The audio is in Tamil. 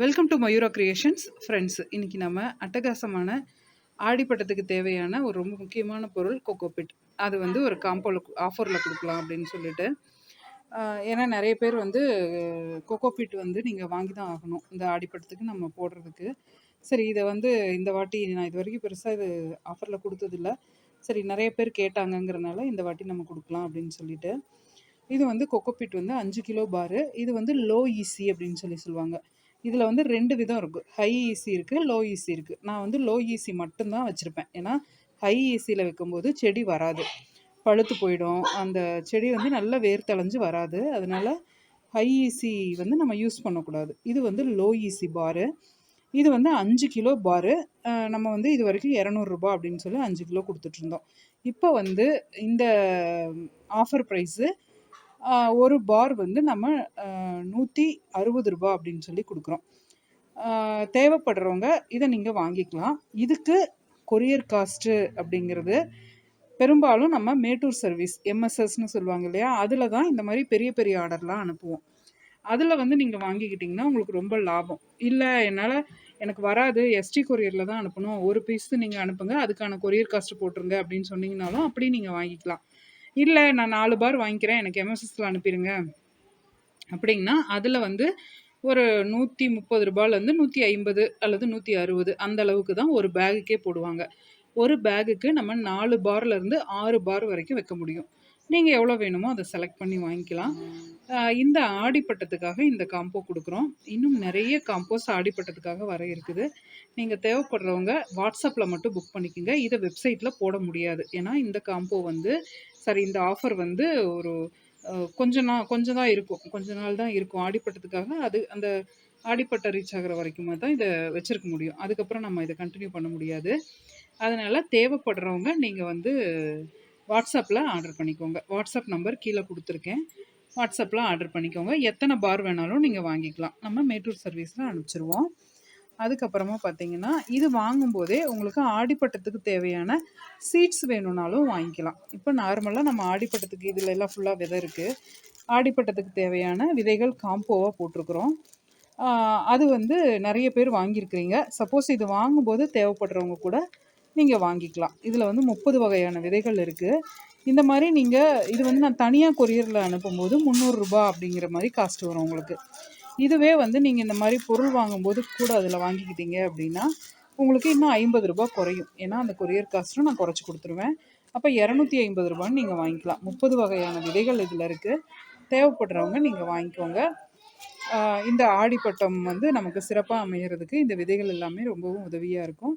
Welcome to Mayura creations friends இன்றைக்கி நம்ம அட்டகாசமான ஆடிப்பட்டத்துக்கு தேவையான ஒரு ரொம்ப முக்கியமான பொருள் கொக்கோபிட் அது வந்து ஒரு காம்போவில் ஆஃபரில் கொடுக்கலாம் அப்படின்னு சொல்லிட்டு. ஏன்னா நிறைய பேர் வந்து கொக்கோபிட் வந்து நீங்கள் வாங்கி தான் ஆகணும் இந்த ஆடிப்பட்டத்துக்கு நம்ம போடுறதுக்கு. சரி இதை வந்து இந்த வாட்டி நான் இது வரைக்கும் பெருசாக இது ஆஃபரில் கொடுத்ததில்ல. சரி நிறைய பேர் கேட்டாங்கங்கிறனால இந்த வாட்டி நம்ம கொடுக்கலாம் அப்படின்னு சொல்லிட்டு. இது வந்து கொக்கோபிட் வந்து அஞ்சு கிலோ பாரு. இது வந்து லோ ஈஸி அப்படின்னு சொல்லி சொல்லுவாங்க. இதில் வந்து ரெண்டு விதம் இருக்குது ஹை ஈசி இருக்குது லோ ஈசி இருக்குது நான் வந்து லோ ஈசி மட்டும்தான் வச்சுருப்பேன். ஏன்னா ஹை ஈசியில் வைக்கும்போது செடி வராது. பழுத்து போயிடும். அந்த செடி வந்து நல்லா வேர் தளைஞ்சு வராது. அதனால ஹை ஈசி வந்து நம்ம யூஸ் பண்ணக்கூடாது. இது வந்து லோ ஈசி பாரு இது வந்து அஞ்சு கிலோ பாரு நம்ம வந்து இது வரைக்கும் இரநூறுபா அப்படின்னு சொல்லி அஞ்சு கிலோ கொடுத்துட்ருந்தோம் இப்போ வந்து இந்த ஆஃபர் ப்ரைஸு ஒரு பார் வந்து நம்ம நூற்றி அறுபது ரூபா அப்படின்னு சொல்லி கொடுக்குறோம். தேவைப்படுறவங்க இதை நீங்கள் வாங்கிக்கலாம். இதுக்கு கொரியர் காஸ்ட்டு அப்படிங்கிறது பெரும்பாலும் நம்ம மேட்டூர் சர்வீஸ் எம்எஸ்எஸ்னு சொல்லுவாங்க இல்லையா? அதில் தான் இந்த மாதிரி பெரிய பெரிய ஆர்டர்லாம் அனுப்புவோம். அதில் வந்து நீங்கள் வாங்கிக்கிட்டிங்கன்னா உங்களுக்கு ரொம்ப லாபம். இல்லை என்னால் எனக்கு வராது எஸ்டி கொரியரில் தான் அனுப்பணும். ஒரு பீஸ் நீங்கள் அனுப்புங்க அதுக்கான கொரியர் காஸ்ட் போட்டுருங்க அப்படின்னு சொன்னீங்கனாலும் அப்படியே நீங்கள் வாங்கிக்கலாம். இல்லை நான் நாலு பார் வாங்கிக்கிறேன் எனக்கு எம்எஸ்எஸ்ல அனுப்பிடுங்க அப்படின்னா அதில் வந்து ஒரு நூற்றி முப்பது ரூபாயிலேருந்து நூற்றி ஐம்பது அல்லது நூற்றி அறுபது அந்த அளவுக்கு தான் ஒரு பேகுக்கே போடுவாங்க. ஒரு பேகுக்கு நம்ம நாலு பார்லேருந்து ஆறு பார் வரைக்கும் வைக்க முடியும். நீங்கள் எவ்வளோ வேணுமோ அதை செலக்ட் பண்ணி வாங்கிக்கலாம். இந்த ஆடிப்பட்டத்துக்காக இந்த காம்போ கொடுக்குறோம். இன்னும் நிறைய காம்போஸ் ஆடிப்பட்டத்துக்காக வர இருக்குது. நீங்கள் தேவைப்படுறவங்க வாட்ஸ்அப்பில் மட்டும் புக் பண்ணிக்கோங்க. இதை வெப்சைட்டில் போட முடியாது. ஏன்னா இந்த காம்போ வந்து சரி இந்த ஆஃபர் வந்து ஒரு கொஞ்ச நாள் கொஞ்சம் தான் இருக்கும். கொஞ்ச நாள் தான் இருக்கும். ஆடிப்பட்டத்துக்காக அது அந்த ஆடிப்பட்ட ரீச் ஆகிற வரைக்குமே தான் இதை வச்சுருக்க முடியும். அதுக்கப்புறம் நம்ம இதை கண்டினியூ பண்ண முடியாது. அதனால் தேவைப்படுறவங்க நீங்கள் வந்து வாட்ஸ்அப்பில் ஆர்டர் பண்ணிக்கோங்க. வாட்ஸ்அப் நம்பர் கீழே கொடுத்துருக்கேன். வாட்ஸ்அப்பில் ஆர்டர் பண்ணிக்கோங்க. எத்தனை பார் வேணாலும் நீங்கள் வாங்கிக்கலாம். நம்ம மேட்டூர் சர்வீஸில் அனுப்பிச்சிருவோம். அதுக்கப்புறமா பார்த்தீங்கன்னா இது வாங்கும்போதே உங்களுக்கு ஆடிப்பட்டத்துக்கு தேவையான சீட்ஸ் வேணும்னாலும் வாங்கிக்கலாம். இப்போ நார்மலாக நம்ம ஆடிப்பட்டத்துக்கு இதில் எல்லாம் ஃபுல்லாக விதை இருக்குது ஆடிப்பட்டத்துக்கு தேவையான விதைகள் காம்போவாக போட்டிருக்கிறோம். அது வந்து நிறைய பேர் வாங்கியிருக்கிறீங்க. சப்போஸ் இது வாங்கும்போது தேவைப்படுறவங்க கூட நீங்கள் வாங்கிக்கலாம். இதில் வந்து முப்பது வகையான விதைகள் இருக்குது இந்த மாதிரி நீங்கள் இது வந்து நான் தனியாக கொரியரில் அனுப்பும்போது முந்நூறுரூபா அப்படிங்கிற மாதிரி காஸ்ட் வரும் உங்களுக்கு. இதுவே வந்து நீங்கள் இந்த மாதிரி பொருள் வாங்கும்போது கூட அதில் வாங்கிக்கிட்டீங்க அப்படின்னா உங்களுக்கு இன்னும் ஐம்பது ரூபா குறையும். ஏன்னா அந்த கொரியர் காஸ்ட்டும் நான் குறைச்சி கொடுத்துருவேன். அப்போ இரநூத்தி ஐம்பது ரூபான்னு நீங்கள் வாங்கிக்கலாம். முப்பது வகையான விதைகள் இதில் இருக்குது தேவைப்படுறவங்க நீங்கள் வாங்கிக்கோங்க. இந்த ஆடிப்பட்டம் வந்து நமக்கு சிறப்பாக அமைகிறதுக்கு இந்த விதைகள் எல்லாமே ரொம்பவும் உதவியாக இருக்கும்.